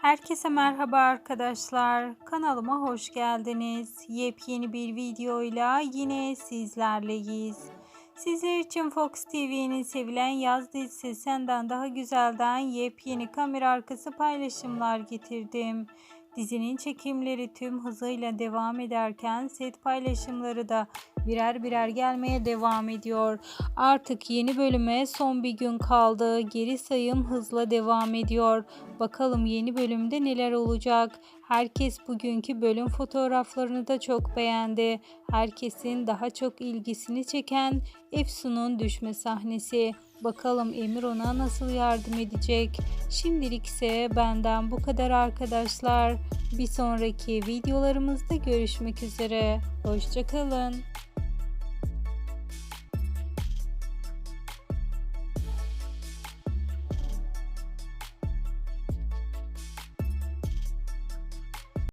Herkese merhaba arkadaşlar. Kanalıma hoş geldiniz. Yepyeni bir videoyla yine sizlerleyiz. Sizler için Fox TV'nin sevilen yaz dizisi Senden Daha Güzel'den yepyeni kamera arkası paylaşımlar getirdim. Dizinin çekimleri tüm hızıyla devam ederken set paylaşımları da birer birer gelmeye devam ediyor. Artık yeni bölüme son bir gün kaldı. Geri sayım hızla devam ediyor. Bakalım yeni bölümde neler olacak? Herkes bugünkü bölüm fotoğraflarını da çok beğendi. Herkesin daha çok ilgisini çeken Efsun'un düşme sahnesi. Bakalım Emir ona nasıl yardım edecek? Şimdilik ise benden bu kadar arkadaşlar. Bir sonraki videolarımızda görüşmek üzere. Hoşçakalın.